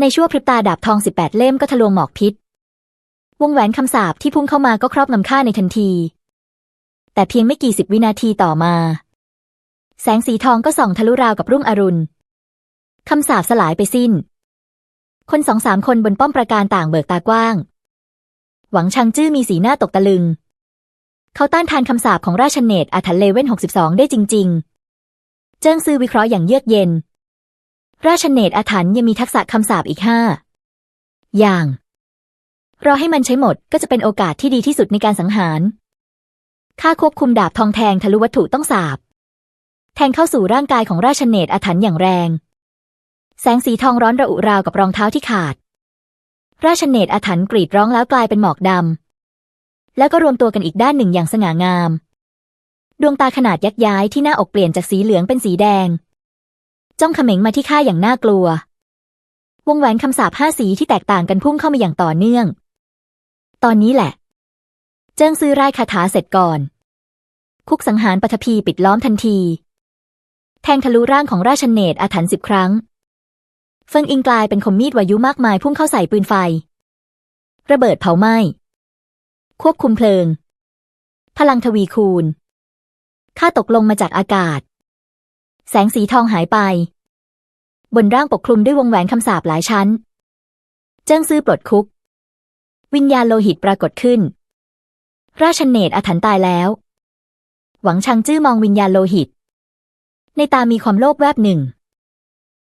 ในชั่วพริบตาดาบทองสิบแปดเล่มก็ทะลวงหมอกพิษ วงแหวนคำสาปที่พุ่งเข้ามาก็ครอบงำข้าในทันที แต่เพียงไม่กี่สิบวินาทีต่อมา แสงสีทองก็ส่องทะลุราวกับรุ่งอรุณคำสาปสลายไปสิ้น คนสองสามคนบนป้อมประการต่างเบิกตากว้าง หวังชังจื้อมีสีหน้าตกตะลึง เขาต้านทานคำสาปของราชเนตรอาถรรพ์เลเว่นหกสิบสองได้จริง ๆ เจิ้งซือวิเคราะห์อย่างเยือกเย็น ราชเนตรอาถรรพ์ยังมีทักษะคำสาปอีกห้าอย่าง รอให้มันใช้หมดก็จะเป็นโอกาสที่ดีที่สุดในการสังหารข้าควบคุมดาบทองแทงทะลุวัตถุต้องสาบ แทงเข้าสู่ร่างกายของราชเนตรอาถรรพ์อย่างแรง แสงสีทองร้อนระอุราวกับรองเท้าที่ขาด ราชเนตรอาถรรพ์กรีดร้องแล้วกลายเป็นหมอกดำแล้วก็รวมตัวกันอีกด้านหนึ่งอย่างสง่างาม ดวงตาขนาดยักย้ายที่หน้าอกเปลี่ยนจากสีเหลืองเป็นสีแดง จ้องเขม็งมาที่ข้าอย่างน่ากลัว วงแหวนคำสาปห้าสีที่แตกต่างกันพุ่งเข้ามาอย่างต่อเนื่อง ตอนนี้แหละ เจิ้งซื้อไร่คาถาเสร็จก่อน คุกสังหารปฐพีปิดล้อมทันที แทงทะลุร่างของราชเนตรอาถรรพ์สิบครั้ง เฟิงอิงกลายเป็นคมมีดวายุมากมายพุ่งเข้าใส่ปืนไฟ ระเบิดเผาไหม้ควบคุมเพลิง พลังทวีคูณข้าตกลงมาจากอากาศ แสงสีทองหายไป บนร่างปกคลุมด้วยวงแหวนคำสาปหลายชั้น เจิ้งซื่อปลดคุก วิญญาณโลหิตปรากฏขึ้น ราชเนตรอาถรรพ์ตายแล้ว หวังชังจื้อมองวิญญาณโลหิต ในตามีความโลภแวบหนึ่ง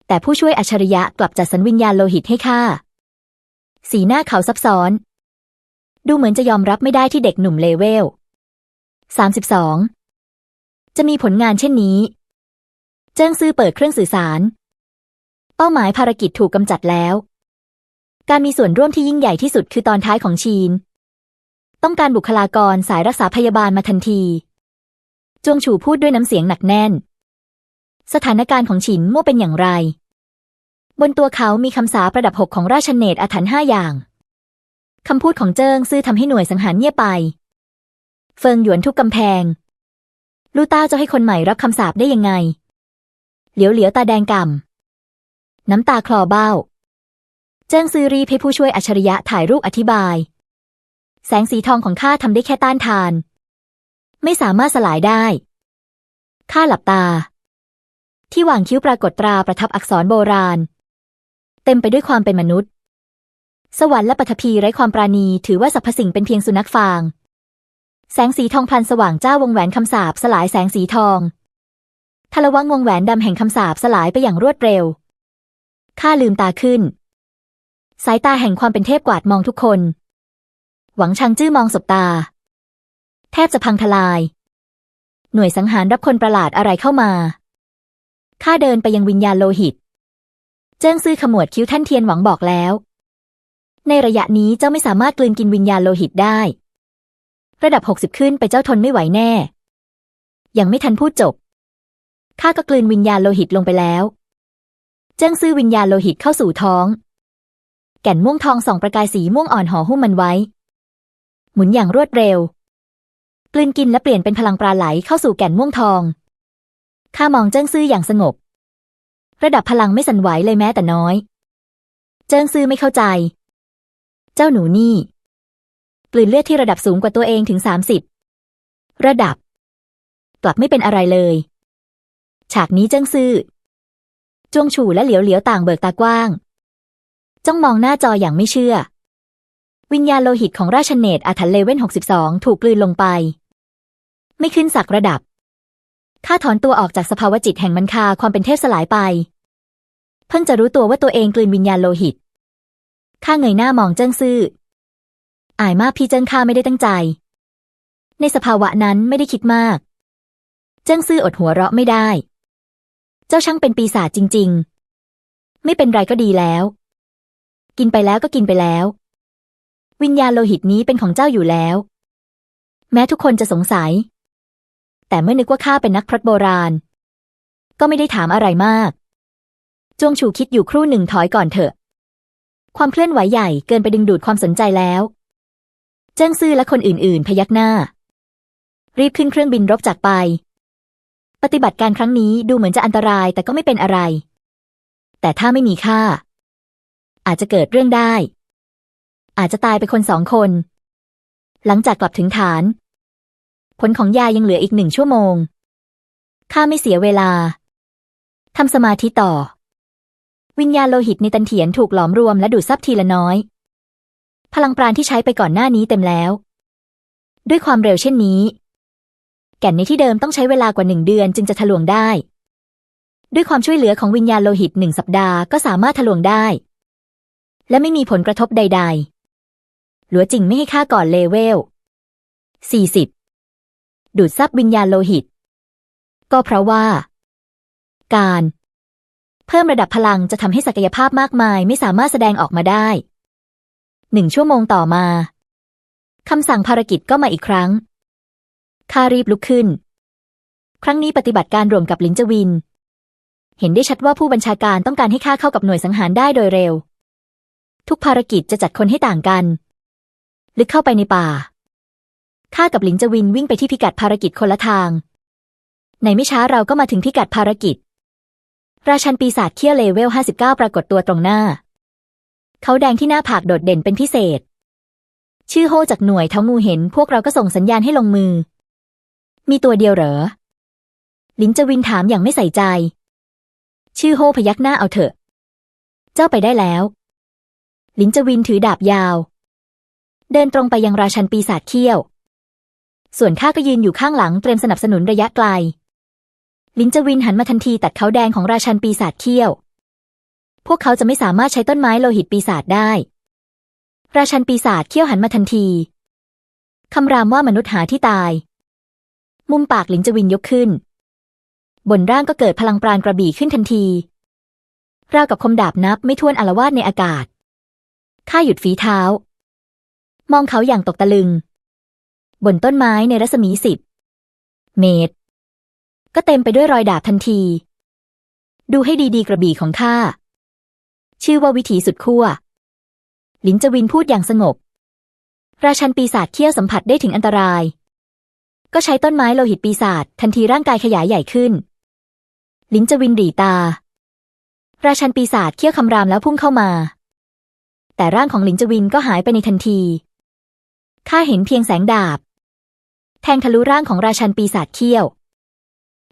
แต่ผู้ช่วยอัจฉริยะกลับจัดสรรวิญญาณโลหิตให้ข้าสีหน้าเขาซับซ้อน ดูเหมือนจะยอมรับไม่ได้ที่เด็กหนุ่มเลเวล32จะมีผลงานเช่นนี้ เจิ้งซื่อเปิดเครื่องสื่อสาร เป้าหมายภารกิจถูกกำจัดแล้ว การมีส่วนร่วมที่ยิ่งใหญ่ที่สุดคือตอนท้ายของชีน ต้องการบุคลากรสายรักษาพยาบาลมาทันที จวงฉูพูดด้วยน้ำเสียงหนักแน่น สถานการณ์ของฉินมั่วเป็นอย่างไร บนตัวเขามีคำสาประดับหกของราชเนตรอาถรรพ์ห้าอย่างคำพูดของเจิ้งซื่อทำให้หน่วยสังหารเงียบไป เฟิงหยวนทุกกำแพง ลูต้าจะให้คนใหม่รับคำสาปได้ยังไง เหลียวเหลียวตาแดงก่ำ น้ำตาคลอเบ้า เจิ้งซือรีให้ผู้ช่วยอัจฉริยะถ่ายรูปอธิบาย แสงสีทองของข้าทำได้แค่ต้านทาน ไม่สามารถสลายได้ ข้าหลับตา ที่หว่างคิ้วปรากฏตราประทับอักษรโบราณ เต็มไปด้วยความเป็นมนุษย์ สวรรค์และปฐพีไร้ความปราณีถือว่าสรรพสิ่งเป็นเพียงสุนัขฟาง แสงสีทองพันสว่างเจ้าวงแหวนคำสาปสลายแสงสีทอง ทะลวังวงแหวนดำแห่งคำสาปสลายไปอย่างรวดเร็ว ข้าลืมตาขึ้น สายตาแห่งความเป็นเทพกวาดมองทุกคน หวังชังจื้อมองสบตา แทบจะพังทลาย หน่วยสังหารรับคนประหลาดอะไรเข้ามา ข้าเดินไปยังวิญญาณโลหิต เจิ้งซื่อขมวดคิ้วท่านเทียนหวังบอกแล้ว ในระยะนี้เจ้าไม่สามารถกลืนกินวิญญาณโลหิตได้ ระดับหกสิบขึ้นไปเจ้าทนไม่ไหวแน่ ยังไม่ทันพูดจบ ข้าก็กลืนวิญญาณโลหิตลงไปแล้ว เจิ้งซื่อวิญญาณโลหิตเข้าสู่ท้อง แก่นม่วงทองสองประกายสีม่วงอ่อนห่อหุ้มมันไว้ หมุนอย่างรวดเร็ว กลืนกินและเปลี่ยนเป็นพลังปราไหลเข้าสู่แก่นม่วงทอง ข้ามองเจิ้งซื่ออย่างสงบ ระดับพลังไม่สั่นไหวเลยแม้แต่น้อย เจิ้งซื่อไม่เข้าใจ เจ้าหนูนี่กลืนเลือดที่ระดับสูงกว่าตัวเองถึงสามสิบระดับ กลับไม่เป็นอะไรเลย ฉากนี้เจิ้งซื่อจวงฉู่และเหลียวเหลียวต่างเบิกตากว้าง จ้องมองหน้าจออย่างไม่เชื่อ วิญญาณโลหิตของราชเนตรอาถรรพ์เลเว่น62ถูกกลืนลงไป ไม่ขึ้นสักระดับ ข้าถอนตัวออกจากสภาวะจิตแห่งมันคาความเป็นเทพสลายไป เพิ่งจะรู้ตัวว่าตัวเองกลืนวิญญาณโลหิต ข้าเงยหน้ามองเจิ้งซื่อ อายมากพี่เจิ้งข้าไม่ได้ตั้งใจ ในสภาวะนั้นไม่ได้คิดมาก เจิ้งซื่ออดหัวเราะไม่ได้ เจ้าช่างเป็นปีศาจจริง ๆ ไม่เป็นไรก็ดีแล้ว กินไปแล้วก็กินไปแล้ว วิญญาณโลหิตนี้เป็นของเจ้าอยู่แล้ว แม้ทุกคนจะสงสัย แต่เมื่อนึกว่าข้าเป็นนักพรตโบราณ ก็ไม่ได้ถามอะไรมากจวงฉูคิดอยู่ครู่หนึ่งถอยก่อนเถอะ ความเคลื่อนไหวใหญ่เกินไปดึงดูดความสนใจแล้ว เจิ้งซื่อและคนอื่นๆ พยักหน้า รีบขึ้นเครื่องบินรบจากไป ปฏิบัติการครั้งนี้ดูเหมือนจะอันตรายแต่ก็ไม่เป็นอะไร แต่ถ้าไม่มีค่า อาจจะเกิดเรื่องได้ อาจจะตายไปคนสองคน หลังจากกลับถึงฐาน ผลของยายังเหลืออีกหนึ่งชั่วโมง ข้าไม่เสียเวลา ทำสมาธิต่อ วิญญาณโลหิตในตันเถียนถูกหลอมรวมและดูดซับทีละน้อย พลังปราณที่ใช้ไปก่อนหน้านี้เต็มแล้ว ด้วยความเร็วเช่นนี้ แก่นในที่เดิมต้องใช้เวลากว่าหนึ่งเดือนจึงจะทะลวงได้ ด้วยความช่วยเหลือของวิญญาณโลหิตหนึ่งสัปดาห์ก็สามารถทะลวงได้ และไม่มีผลกระทบใด ๆ หลัวจริงไม่ให้ค่าก่อนเลเวล 40 ดูดซับวิญญาณโลหิต ก็เพราะว่า การ เพิ่มระดับพลังจะทำให้ศักยภาพมากมายไม่สามารถแสดงออกมาได้หนึ่งชั่วโมงต่อมาคำสั่งภารกิจก็มาอีกครั้ง ข้ารีบลุกขึ้น ครั้งนี้ปฏิบัติการรวมกับหลินจวิน เห็นได้ชัดว่าผู้บัญชาการต้องการให้ข้าเข้ากับหน่วยสังหารได้โดยเร็ว ทุกภารกิจจะจัดคนให้ต่างกัน ลึกเข้าไปในป่า ข้ากับหลินจวินวิ่งไปที่พิกัดภารกิจคนละทาง ในไม่ช้าเราก็มาถึงพิกัดภารกิจ ราชันปีศาจเคี้ยวเลเวล 59 ปรากฏตัวตรงหน้า เขาแดงที่หน้าผากโดดเด่นเป็นพิเศษ ชื่อโฮจากหน่วยเท้างูเห็น พวกเราก็ส่งสัญญาณให้ลงมือ มีตัวเดียวเหรอลินจวินถามอย่างไม่ใส่ใจ ชื่อโฮพยักหน้าเอาเถอะ เจ้าไปได้แล้วลินจวินถือดาบยาว เดินตรงไปยังราชันปีศาจเขี้ยว ส่วนข้าก็ยืนอยู่ข้างหลังเตรียมสนับสนุนระยะไกล ลินจวินหันมาทันทีตัดเขาแดงของราชันปีศาจเขี้ยว พวกเขาจะไม่สามารถใช้ต้นไม้โลหิตปีศาจได้ ราชันปีศาจเขี้ยวหันมาทันทีคำรามว่ามนุษย์หาที่ตาย มุมปากลินจวินยกขึ้น บนร่างก็เกิดพลังปราณกระบี่ขึ้นทันทีราวกับคมดาบนับไม่ถ้วนอลาวาดในอากาศ ข้าหยุดฝีเท้า มองเขาอย่างตกตะลึง บนต้นไม้ในรัศมีสิบ เมตร ก็เต็มไปด้วยรอยดาบทันที ดูให้ดีๆกระบี่ของข้า ชื่อว่าวิถีสุดขั้ว ลินจวินพูดอย่างสงบ ราชันปีศาจเขี้ยวสัมผัสได้ถึงอันตราย ก็ใช้ต้นไม้โลหิตปีศาจทันทีร่างกายขยายใหญ่ขึ้น ลินจวินหรีตา ราชันปีศาจเขี้ยวคำรามแล้วพุ่งเข้ามา แต่ร่างของลินจวินก็หายไปในทันที ข้าเห็นเพียงแสงดาบ แทงทะลุร่างของราชันปีศาจเขี้ยว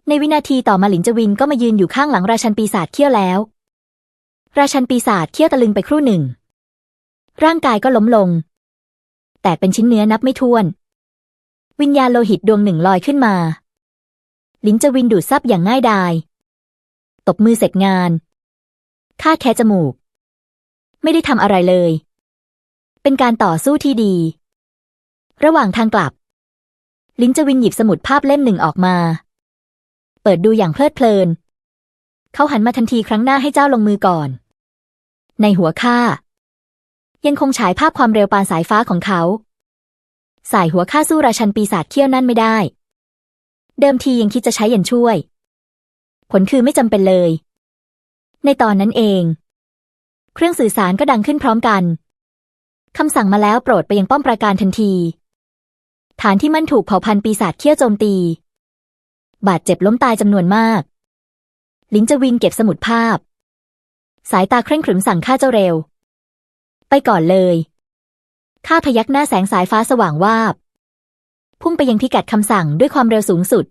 ในวินาทีต่อมาลินจวินก็มายืนอยู่ข้างหลังราชันปีศาจเขี้ยวแล้ว ราชันปีศาจเขี้ยวตะลึงไปครู่หนึ่ง ร่างกายก็ล้มลง แต่เป็นชิ้นเนื้อนับไม่ถ้วน วิญญาณโลหิตดวงหนึ่งลอยขึ้นมา ลินจวินดูดซับอย่างง่ายดาย ตบมือเสร็จงานข้าแค่จมูก ไม่ได้ทำอะไรเลย เป็นการต่อสู้ที่ดี ระหว่างทางกลับ ลินจวินหยิบสมุดภาพเล่มหนึ่งออกมา เปิดดูอย่างเพลิดเพลิน เขาหันมาทันทีครั้งหน้าให้เจ้าลงมือก่อน ในหัวข้ายังคงฉายภาพความเร็วปานสายฟ้าของเขา สายหัวข้าสู้ราชันปีศาจเขี้ยวนั่นไม่ได้ เดิมทียังคิดจะใช้เยันช่วย ผลคือไม่จำเป็นเลย ในตอนนั้นเอง เครื่องสื่อสารก็ดังขึ้นพร้อมกันคำสั่งมาแล้วโปรดไปยังป้อมปราการทันที ฐานที่มันถูกเผาพันปีศาจเขี้ยวโจมตี บาดเจ็บล้มตายจำนวนมาก ลินจวินเก็บสมุดภาพ สายตาเคร่งขรึมสั่งข้าเจ้าเร็ว ไปก่อนเลย ข้าพยักหน้าแสงสายฟ้าสว่างวาบ พุ่งไปยังพิกัดคำสั่งด้วยความเร็วสูงสุด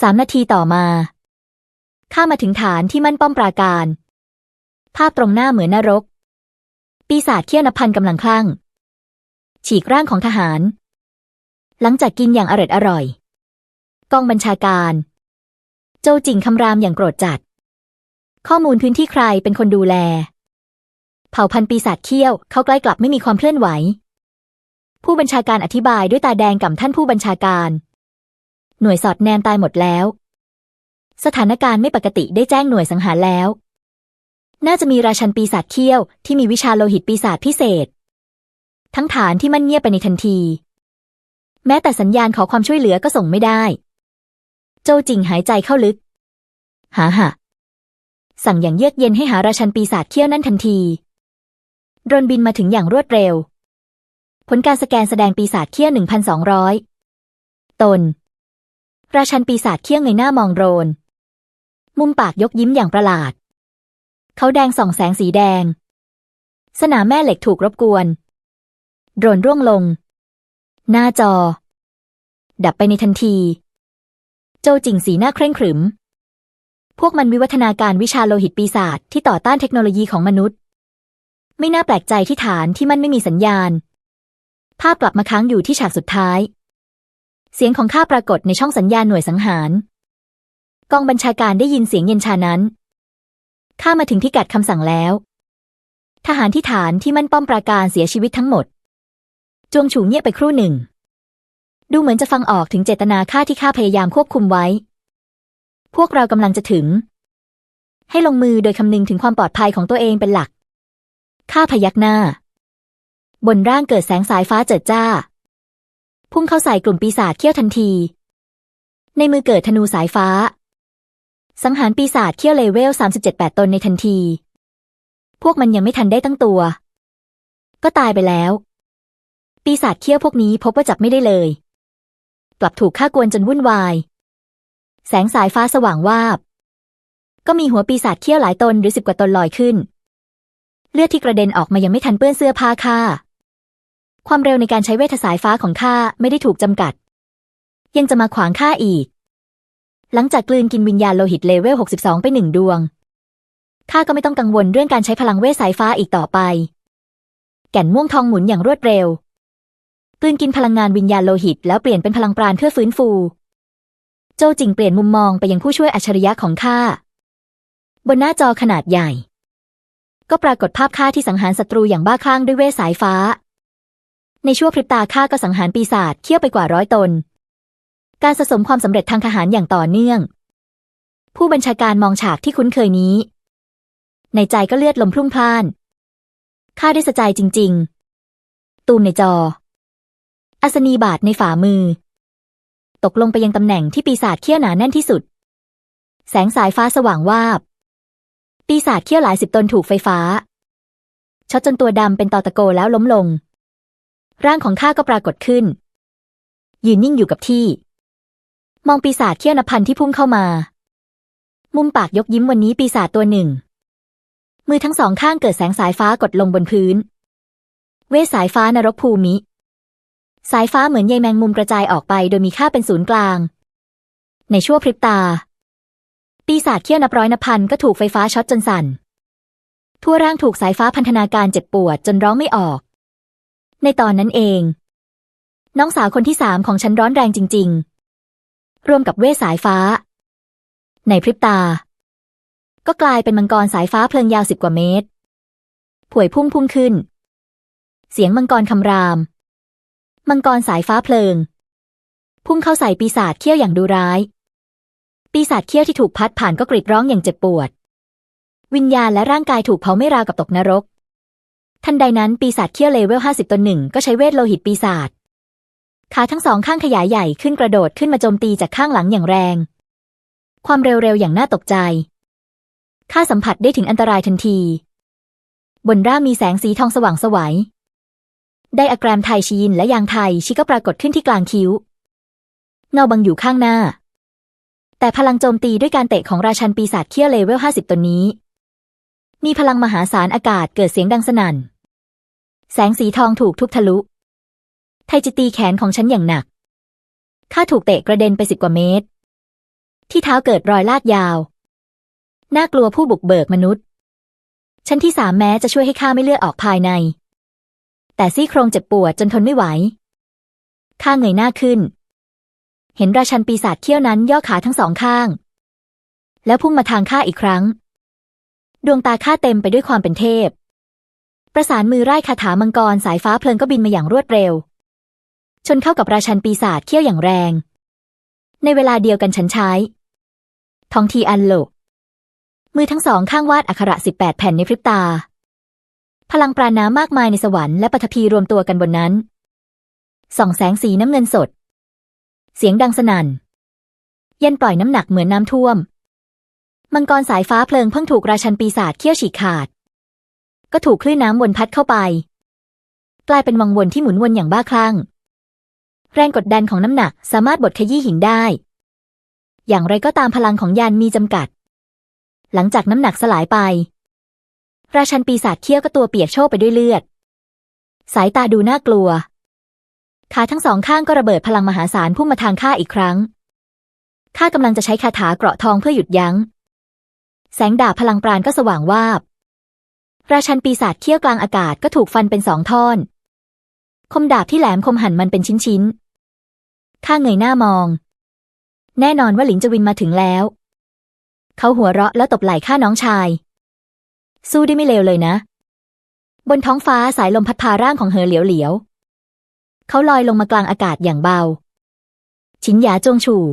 สามนาทีต่อมา ข้ามาถึงฐานที่มั่นป้อมปราการ ภาพตรงหน้าเหมือนนรก ปีศาจเขี้ยวนพันกำลังคลั่ง ฉีกร่างของทหาร หลังจากกินอย่างอร่อยอร่อย กองบัญชาการ โจจิงคำรามอย่างโกรธจัด ข้อมูลพื้นที่ใครเป็นคนดูแล เผ่าพันธุ์ปีศาจเขี้ยวเขาใกล้กลับไม่มีความเคลื่อนไหว ผู้บัญชาการอธิบายด้วยตาแดงกับท่านผู้บัญชาการ หน่วยสอดแนมตายหมดแล้ว สถานการณ์ไม่ปกติได้แจ้งหน่วยสังหารแล้ว น่าจะมีราชันปีศาจเขี้ยวที่มีวิชาโลหิตปีศาจพิเศษ ทั้งฐานที่มั่นเงียบไปในทันที แม้แต่สัญญาณขอความช่วยเหลือก็ส่งไม่ได้ โจจิงหายใจเข้าลึก หาหะสั่งอย่างเยือกเย็นให้หาราชันปีศาจเขี้ยวนั่นทันที โดรนบินมาถึงอย่างรวดเร็ว ผลการสแกนแสดงปีศาจเขี้ยวหนึ่งพันสองร้อยตน ราชันปีศาจเขี้ยวเงยหน้ามองโดรน มุมปากยกยิ้มอย่างประหลาด เขาแดงส่องแสงสีแดง สนามแม่เหล็กถูกรบกวน โดรนร่วงลง หน้าจอ ดับไปในทันที โจจิงสีหน้าเคร่งขรึมพวกมันวิวัฒนาการวิชาโลหิตปีศาจที่ต่อต้านเทคโนโลยีของมนุษย์ ไม่น่าแปลกใจที่ฐานที่มันไม่มีสัญญาณ ภาพกลับมาค้างอยู่ที่ฉากสุดท้าย เสียงของข้าปรากฏในช่องสัญญาณหน่วยสังหาร กองบัญชาการได้ยินเสียงเย็นชานั้นข้ามาถึงที่กัดคำสั่งแล้ว ทหารที่ฐานที่มั่นป้อมปราการเสียชีวิตทั้งหมด จวงฉูเงียบไปครู่หนึ่ง ดูเหมือนจะฟังออกถึงเจตนาฆ่าที่ข้าพยายามควบคุมไว้ พวกเรากำลังจะถึง ให้ลงมือโดยคำนึงถึงความปลอดภัยของตัวเองเป็นหลัก ข้าพยักหน้า บนร่างเกิดแสงสายฟ้าเจิดจ้า พุ่งเข้าใส่กลุ่มปีศาจเขี้ยวทันที ในมือเกิดธนูสายฟ้า สังหารปีศาจเขี้ยวเลเวล 37แปดตนในทันที พวกมันยังไม่ทันได้ตั้งตัว ก็ตายไปแล้ว ปีศาจเขี้ยวพวกนี้พบว่าจับไม่ได้เลย กลับถูกฆ่ากวนจนวุ่นวาย แสงสายฟ้าสว่างวาบ ก็มีหัวปีศาจเขี้ยวหลายตนหรือสิบกว่าตนลอยขึ้น เลือดที่กระเด็นออกมายังไม่ทันเปื้อนเสื้อผ้าข้าความเร็วในการใช้เวทสายฟ้าของข้าไม่ได้ถูกจำกัด ยังจะมาขวางข้าอีก หลังจากกลืนกินวิญญาณโลหิตเลเวล 62 ไปหนึ่งดวงข้าก็ไม่ต้องกังวลเรื่องการใช้พลังเวทสายฟ้าอีกต่อไป แก่นม่วงทองหมุนอย่างรวดเร็วกลืนกินพลังงานวิญญาณโลหิต แล้วเปลี่ยนเป็นพลังปราณเพื่อฟื้นฟู โจจิงเปลี่ยนมุมมองไปยังผู้ช่วยอัจฉริยะของข้าบนหน้าจอขนาดใหญ่ ก็ปรากฏภาพข้าที่สังหารศัตรูอย่างบ้าคลั่งด้วยเวสายฟ้า ในชั่วพริบตาข้าก็สังหารปีศาจเคี่ยวไปกว่าร้อยตน การสะสมความสำเร็จทางทหารอย่างต่อเนื่อง ผู้บัญชาการมองฉากที่คุ้นเคยนี้ ในใจก็เลือดลมพรุ่งพล่านข้าได้สะใจจริง ๆ ตูมในจอ อัศนีบาทในฝ่ามือ ตกลงไปยังตำแหน่งที่ปีศาจเขี้ยวหนาแน่นที่สุด แสงสายฟ้าสว่างวาบ ปีศาจเขี้ยวหลายสิบตนถูกไฟฟ้าช็อตจนตัวดำเป็นตอตะโกแล้วล้มลง ร่างของข้าก็ปรากฏขึ้น ยืนนิ่งอยู่กับที่ มองปีศาจเขี้ยวนพันที่พุ่งเข้ามา มุมปากยกยิ้มวันนี้ปีศาจตัวหนึ่ง มือทั้งสองข้างเกิดแสงสายฟ้ากดลงบนพื้น เวสายฟ้านรกภูมิ สายฟ้าเหมือนใยแมงมุมกระจายออกไปโดยมีค่าเป็นศูนย์กลาง ในชั่วพริบตา ปีศาจเขี้ยวนับร้อยนับพันก็ถูกไฟฟ้าช็อตจนสั่น ทั่วร่างถูกสายฟ้าพันธนาการเจ็บปวดจนร้องไม่ออก ในตอนนั้นเอง น้องสาวคนที่สามของฉันร้อนแรงจริง ๆ รวมกับเวสายฟ้า ในพริบตา ก็กลายเป็นมังกรสายฟ้าเพลิงยาวสิบกว่าเมตรผวยพุ่งพุ่งขึ้น เสียงมังกรคำราม มังกรสายฟ้าเพลิง พุ่งเข้าใส่ปีศาจเขี้ยวอย่างดูร้าย ปีศาจเขี้ยวที่ถูกพัดผ่านก็กรีดร้องอย่างเจ็บปวด วิญญาณและร่างกายถูกเผาไม่ราวกับตกนรก ทันใดนั้นปีศาจเขี้ยวเลเวลห้าสิบตนหนึ่งก็ใช้เวทโลหิตปีศาจขาทั้งสองข้างขยายใหญ่ขึ้นกระโดดขึ้นมาโจมตีจากข้างหลังอย่างแรง ความเร็วๆอย่างน่าตกใจ ข้าสัมผัสได้ถึงอันตรายทันที บนร่างมีแสงสีทองสว่างสวัย ได้อะแกรมไทยชีนและยางไทยชิก็ปรากฏขึ้นที่กลางคิ้ว เงาบังอยู่ข้างหน้า แต่พลังโจมตีด้วยการเตะของราชันปีศาจเคี้ยวเลเวลห้าสิบตนนี้ มีพลังมหาศาลอากาศเกิดเสียงดังสนั่น แสงสีทองถูกทุบทะลุ ไทจิตีแขนของฉันอย่างหนัก ข้าถูกเตะกระเด็นไปสิบกว่าเมตร ที่เท้าเกิดรอยลาดยาว น่ากลัวผู้บุกเบิกมนุษย์ ชั้นที่สามแม้จะช่วยให้ข้าไม่เลือดออกภายใน แต่ซี่โครงเจ็บปวดจนทนไม่ไหว ข้าเงยหน้าขึ้น เห็นราชันปีศาจเขี้ยวนั้นย่อขาทั้งสองข้าง แล้วพุ่งมาทางข้าอีกครั้ง ดวงตาข้าเต็มไปด้วยความเป็นเทพ ประสานมือไร้คาถามังกรสายฟ้าเพลิงก็บินมาอย่างรวดเร็ว ชนเข้ากับราชันปีศาจเขี้ยวอย่างแรง ในเวลาเดียวกันฉันใช้ทองทีอันโลกมือทั้งสองข้างวาดอักขระสิบแปดแผ่นในพริบตา พลังปราณน้ำมากมายในสวรรค์และปฐพีรวมตัวกันบนนั้นส่องแสงสีน้ำเงินสด เสียงดังสนั่น เย็นปล่อยน้ำหนักเหมือนน้ำท่วม มังกรสายฟ้าเพลิงเพิ่งถูกราชันปีศาจเคี่ยวฉีกขาด ก็ถูกคลื่นน้ำวนพัดเข้าไป กลายเป็นวังวนที่หมุนวนอย่างบ้าคลั่ง แรงกดดันของน้ำหนักสามารถบดขยี้หินได้ อย่างไรก็ตามพลังของยานมีจำกัด หลังจากน้ำหนักสลายไป ราชันปีศาจเขี้ยวก็ตัวเปียกโชกไปด้วยเลือด สายตาดูน่ากลัว ขาทั้งสองข้างก็ระเบิดพลังมหาศาลพุ่งมาทางข้าอีกครั้ง ข้ากำลังจะใช้คาถาเกราะทองเพื่อหยุดยัง้ง แสงดาบพลังปราณก็สว่างวาบ ราชันปีศาจเขี้ยวกลางอากาศก็ถูกฟันเป็นสองท่อน คมดาบที่แหลมคมหั่นมันเป็นชิ้นๆ ข้าเงยหน้ามอง แน่นอนว่าหลินจวินมาถึงแล้ว เขาหัวเราะแล้วตบไหล่ข้าน้องชาย สู้ได้ไม่เลวเลยนะ บนท้องฟ้าสายลมพัดพาร่างของเหอเหลียวเหลียว เขาลอยลงมากลางอากาศอย่างเบา ชินหยาจงฉู่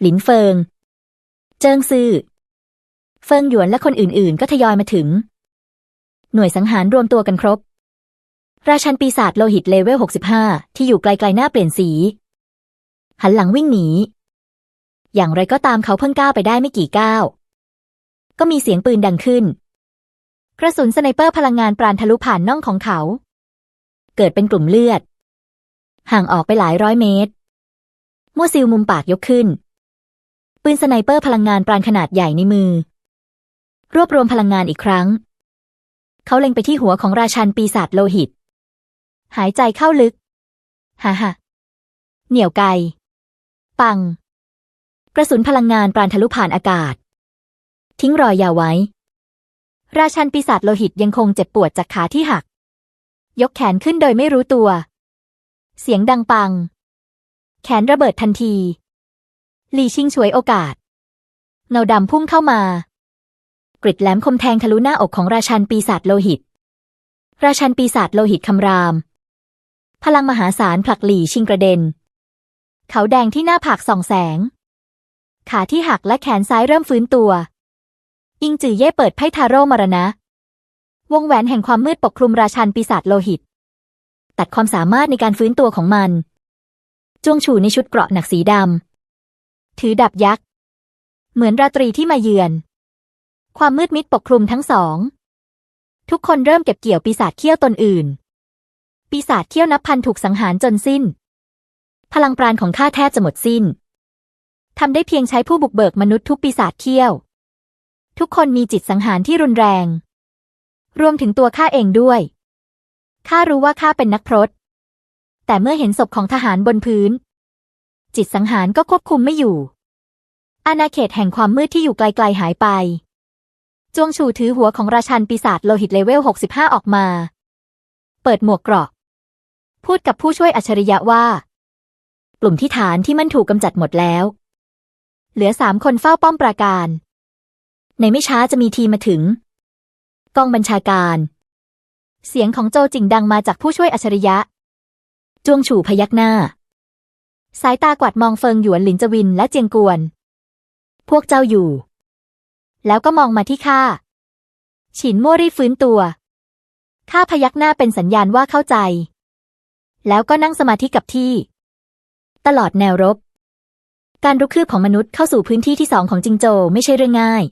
หลินเฟิง เจิงซื่อ เฟิงหยวนและคนอื่นๆ ก็ทยอยมาถึง หน่วยสังหารรวมตัวกันครบ ราชันปีศาจโลหิตเลเวล 65 ที่อยู่ไกลๆหน้าเปลี่ยนสี หันหลังวิ่งหนี อย่างไรก็ตามเขาเพิ่งก้าวไปได้ไม่กี่ก้าว ก็มีเสียงปืนดังขึ้น กระสุนสไนเปอร์พลังงานปราณทะลุผ่านน่องของเขาเกิดเป็นกลุ่มเลือด ห่างออกไปหลายร้อยเมตร มั่วซิลมุมปากยกขึ้น ปืนสไนเปอร์พลังงานปราณขนาดใหญ่ในมือ รวบรวมพลังงานอีกครั้ง เขาเล็งไปที่หัวของราชันปีศาจโลหิต หายใจเข้าลึกฮ่าฮ่าเหนี่ยวไก ปัง กระสุนพลังงานปราณทะลุผ่านอากาศ ทิ้งรอยยาวไว้ ราชันปีศาจโลหิตยังคงเจ็บปวดจากขาที่หัก ยกแขนขึ้นโดยไม่รู้ตัว เสียงดังปัง แขนระเบิดทันที หลีชิงฉวยโอกาส เงาดำพุ่งเข้ามา กริดแหลมคมแทงทะลุหน้าอกของราชันปีศาจโลหิต ราชันปีศาจโลหิตคำราม พลังมหาศาลผลักหลี่ชิงกระเด็น เขาแดงที่หน้าผากส่องแสง ขาที่หักและแขนซ้ายเริ่มฟื้นตัว อิงจือเย่เปิดไพ่ทาโร่มรณะ วงแหวนแห่งความมืดปกคลุมราชันปีศาจโลหิต ตัดความสามารถในการฟื้นตัวของมัน จวงฉูในชุดเกราะหนักสีดำ ถือดับยักษ์ เหมือนราตรีที่มาเยือน ความมืดมิดปกคลุมทั้งสอง ทุกคนเริ่มเก็บเกี่ยวปีศาจเขี้ยวตนอื่น ปีศาจเขี้ยวนับพันถูกสังหารจนสิ้น พลังปราณของข้าแทบจะหมดสิ้นทำได้เพียงใช้ผู้บุกเบิกมนุษย์ทุกปีศาจเขี้ยว ทุกคนมีจิตสังหารที่รุนแรง รวมถึงตัวข้าเองด้วย ข้ารู้ว่าข้าเป็นนักพรต แต่เมื่อเห็นศพของทหารบนพื้น จิตสังหารก็ควบคุมไม่อยู่ อาณาเขตแห่งความมืดที่อยู่ไกลๆหายไป จวงฉูถือหัวของราชันปีศาจโลหิตเลเวล 65 ออกมา เปิดหมวกเกราะพูดกับผู้ช่วยอัจฉริยะว่า กลุ่มที่ฐานที่มันถูกกำจัดหมดแล้ว เหลือสามคนเฝ้าป้อมปราการ ในไม่ช้าจะมีทีมาถึง กองบัญชาการ เสียงของโจจิงดังมาจากผู้ช่วยอัจฉริยะ จวงฉู่พยักหน้า สายตากวาดมองเฟิงหยวนหลินจวินและเจียงกวน พวกเจ้าอยู่ แล้วก็มองมาที่ข้า ฉินมั่วรีฟื้นตัวข้าพยักหน้าเป็นสัญญาณว่าเข้าใจ แล้วก็นั่งสมาธิกับที่ ตลอดแนวรบ การรุกคืบของมนุษย์เข้าสู่พื้นที่ที่สองของจิงโจไม่ใช่เรื่องง่าย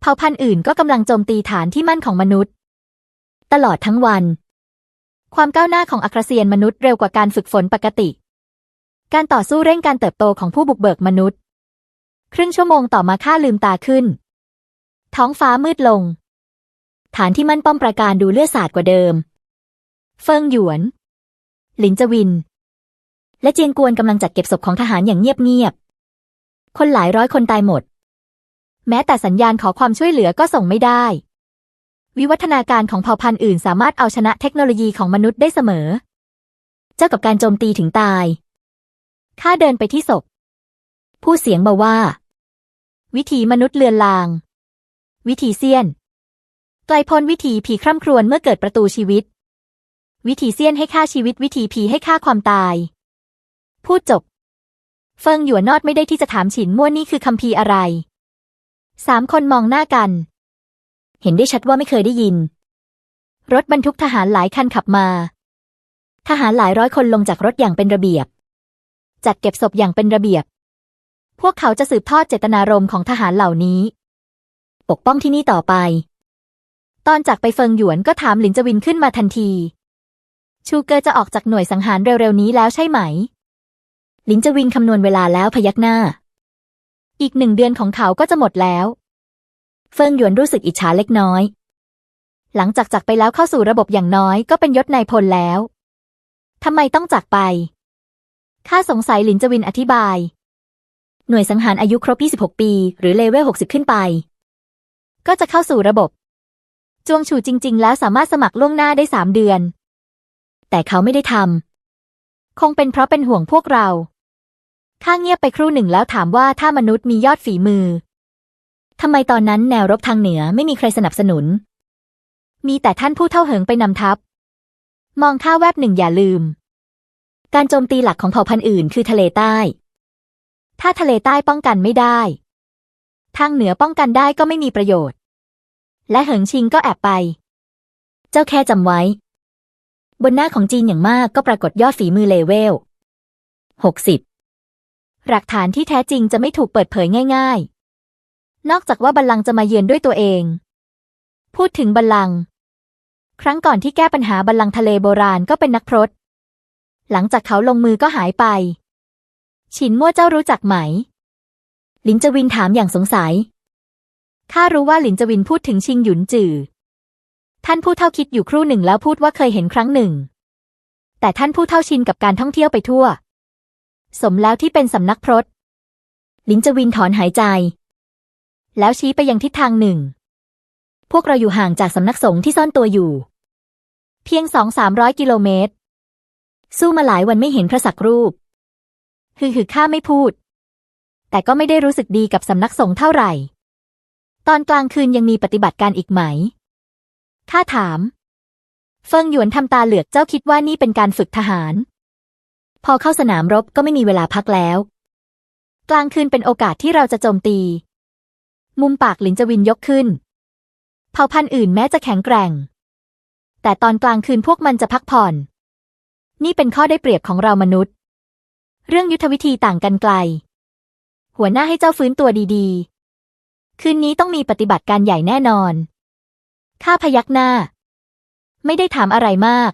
เผ่าพันธุ์อื่นก็กำลังโจมตีฐานที่มั่นของมนุษย์ ตลอดทั้งวัน ความก้าวหน้าของอัครเซียนมนุษย์เร็วกว่าการฝึกฝนปกติ การต่อสู้เร่งการเติบโตของผู้บุกเบิกมนุษย์ ครึ่งชั่วโมงต่อมาข้าลืมตาขึ้น ท้องฟ้ามืดลง ฐานที่มั่นป้อมประการดูเลือดสาดกว่าเดิม เฟิงหยวน หลินจวิน และเจียงกวนกำลังจัดเก็บศพของทหารอย่างเงียบๆคนหลายร้อยคนตายหมด แม้แต่สัญญาณขอความช่วยเหลือก็ส่งไม่ได้ วิวัฒนาการของเผ่าพันธุ์อื่นสามารถเอาชนะเทคโนโลยีของมนุษย์ได้เสมอ เจ้ากับการโจมตีถึงตาย ข้าเดินไปที่ศพ ผู้เสียงเบาว่า วิถีมนุษย์เลือนลาง วิถีเซียน ไกลพ้นวิถีผีคร่ำครวญเมื่อเกิดประตูชีวิต วิถีเซียนให้ฆ่าชีวิตวิถีผีให้ฆ่าความตาย พูดจบ เฟิงหยวนนอดไม่ได้ที่จะถามฉินมั่วนี่คือคำพีอะไร สามคนมองหน้ากัน เห็นได้ชัดว่าไม่เคยได้ยิน รถบรรทุกทหารหลายคันขับมา ทหารหลายร้อยคนลงจากรถอย่างเป็นระเบียบ จัดเก็บศพอย่างเป็นระเบียบ พวกเขาจะสืบทอดเจตนารมณ์ของทหารเหล่านี้ ปกป้องที่นี่ต่อไป ตอนจากไปเฟิงหยวนก็ถามหลินจวินขึ้นมาทันที ชูเกอร์จะออกจากหน่วยสังหารเร็วๆนี้แล้วใช่ไหม หลินจวินคำนวณเวลาแล้วพยักหน้า อีกหนึ่งเดือนของเขาก็จะหมดแล้ว เฟิงหยวนรู้สึกอิจฉาเล็กน้อย หลังจากจากไปแล้วเข้าสู่ระบบอย่างน้อยก็เป็นยศนายพลแล้วทำไมต้องจากไป ข้าสงสัยหลินจวินอธิบาย หน่วยสังหารอายุครบ 26 ปี หรือเลเวล 60 ขึ้นไป ก็จะเข้าสู่ระบบ จวงฉูจริง ๆ แล้วสามารถสมัครล่วงหน้าได้ 3 เดือน แต่เขาไม่ได้ทำ คงเป็นเพราะเป็นห่วงพวกเรา ข้าเงียบไปครู่หนึ่งแล้วถามว่าถ้ามนุษย์มียอดฝีมือ ทำไมตอนนั้นแนวรบทางเหนือไม่มีใครสนับสนุน มีแต่ท่านผู้เท่าเหิงไปนำทัพ มองข้าแวบหนึ่งอย่าลืม การโจมตีหลักของเผ่าพันธุ์อื่นคือทะเลใต้ ถ้าทะเลใต้ป้องกันไม่ได้ ทางเหนือป้องกันได้ก็ไม่มีประโยชน์ และเหิงชิงก็แอบไป เจ้าแค่จำไว้ บนหน้าของจีนอย่างมากก็ปรากฏยอดฝีมือเลเวล60หลักฐานที่แท้จริงจะไม่ถูกเปิดเผยง่าย ๆ นอกจากว่าบัลลังก์จะมาเยือนด้วยตัวเอง พูดถึงบัลลังก์ครั้งก่อนที่แก้ปัญหาบัลลังก์ทะเลโบราณก็เป็นนักพรตหลังจากเขาลงมือก็หายไป ฉินมั่วเจ้ารู้จักไหม หลินจวินถามอย่างสงสัย ข้ารู้ว่าหลินจวินพูดถึงชิงหยุนจือ ท่านผู้เท่าคิดอยู่ครู่หนึ่งแล้วพูดว่าเคยเห็นครั้งหนึ่ง แต่ท่านผู้เท่าชินกับการท่องเที่ยวไปทั่ว สมแล้วที่เป็นสำนักพรตหลินจวินถอนหายใจ แล้วชี้ไปยังทิศทางหนึ่ง พวกเราอยู่ห่างจากสำนักสงฆ์ที่ซ่อนตัวอยู่ เพียงสองสามร้อยกิโลเมตร สู้มาหลายวันไม่เห็นพระสักรูปคือคือข้าไม่พูด แต่ก็ไม่ได้รู้สึกดีกับสำนักสงฆ์เท่าไหร่ ตอนกลางคืนยังมีปฏิบัติการอีกไหม ข้าถาม เฟิงหยวนทำตาเหลือกเจ้าคิดว่านี่เป็นการฝึกทหาร พอเข้าสนามรบก็ไม่มีเวลาพักแล้ว กลางคืนเป็นโอกาสที่เราจะโจมตี มุมปากหลินจวินยกขึ้น เผ่าพันธุ์อื่นแม้จะแข็งแกร่ง แต่ตอนกลางคืนพวกมันจะพักผ่อน นี่เป็นข้อได้เปรียบของเรามนุษย์ เรื่องยุทธวิธีต่างกันไกล หัวหน้าให้เจ้าฟื้นตัวดีๆ คืนนี้ต้องมีปฏิบัติการใหญ่แน่นอน ข้าพยักหน้า ไม่ได้ถามอะไรมาก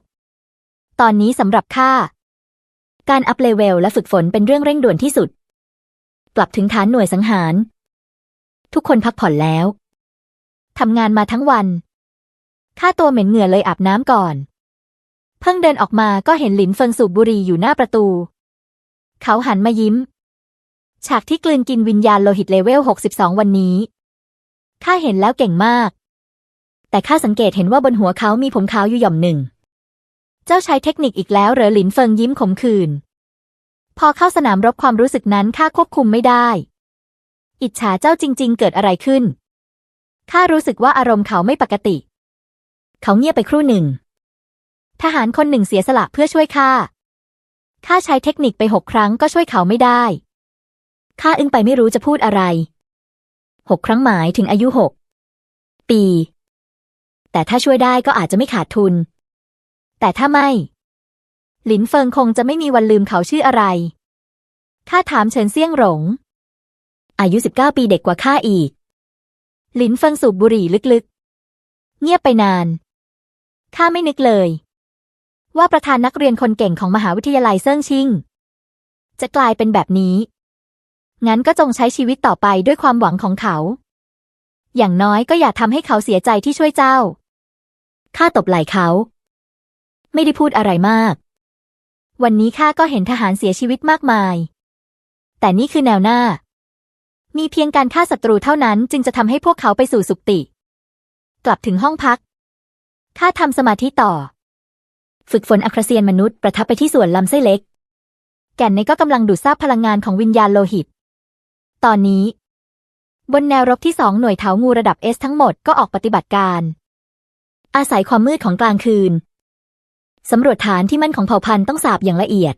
ตอนนี้สำหรับข้า การอัพเลเวลและฝึกฝนเป็นเรื่องเร่งด่วนที่สุด กลับถึงฐานหน่วยสังหาร ทุกคนพักผ่อนแล้ว ทำงานมาทั้งวันข้าตัวเหม็นเหงื่อเลยอาบน้ำก่อน เพิ่งเดินออกมาก็เห็นหลินเฟิงสูบบุหรี่อยู่หน้าประตู เขาหันมายิ้ม ฉากที่กลืนกินวิญญาณโลหิตเลเวล 62 วันนี้ ข้าเห็นแล้วเก่งมาก แต่ข้าสังเกตเห็นว่าบนหัวเขามีผมขาวอยู่หย่อมหนึ่ง เจ้าใช้เทคนิคอีกแล้วเหรอหลินเฟิงยิ้มขมขื่นพอเข้าสนามรบความรู้สึกนั้นข้าควบคุมไม่ได้ อิจฉาเจ้าจริง ๆ เกิดอะไรขึ้น ข้ารู้สึกว่าอารมณ์เขาไม่ปกติ เขาเงียบไปครู่หนึ่ง ทหารคนหนึ่งเสียสละเพื่อช่วยข้า ข้าใช้เทคนิคไปหกครั้งก็ช่วยเขาไม่ได้ ข้าอึ้งไปไม่รู้จะพูดอะไร หกครั้งหมายถึงอายุหกปี แต่ถ้าช่วยได้ก็อาจจะไม่ขาดทุน แต่ถ้าไม่ หลินเฟิงคงจะไม่มีวันลืมเขาชื่ออะไร ข้าถามเฉินเซี่ยงหลง อายุสิบเก้าปีเด็กกว่าข้าอีก หลินฟิงสูบบุหรี่ลึกๆ เงียบไปนาน ข้าไม่นึกเลย ว่าประธานนักเรียนคนเก่งของมหาวิทยาลัยเซิ่งชิง จะกลายเป็นแบบนี้ งั้นก็จงใช้ชีวิตต่อไปด้วยความหวังของเขา อย่างน้อยก็อย่าทำให้เขาเสียใจที่ช่วยเจ้า ข้าตบไหล่เขา ไม่ได้พูดอะไรมากวันนี้ข้าก็เห็นทหารเสียชีวิตมากมาย แต่นี่คือแนวหน้า มีเพียงการฆ่าศัตรูเท่านั้นจึงจะทำให้พวกเขาไปสู่สุคติ กลับถึงห้องพัก ข้าทำสมาธิต่อ ฝึกฝนอัครเซียนมนุษย์ประทับไปที่ส่วนลำไส้เล็ก แก่นในก็กำลังดูดซาบพลังงานของวิญญาณโลหิต ตอนนี้ บนแนวรบที่สองหน่วยเถางูระดับเอสทั้งหมดก็ออกปฏิบัติการ อาศัยความมืดของกลางคืนสำรวจฐานที่มั่นของเผ่าพันธุ์ต้องสาบอย่างละเอียด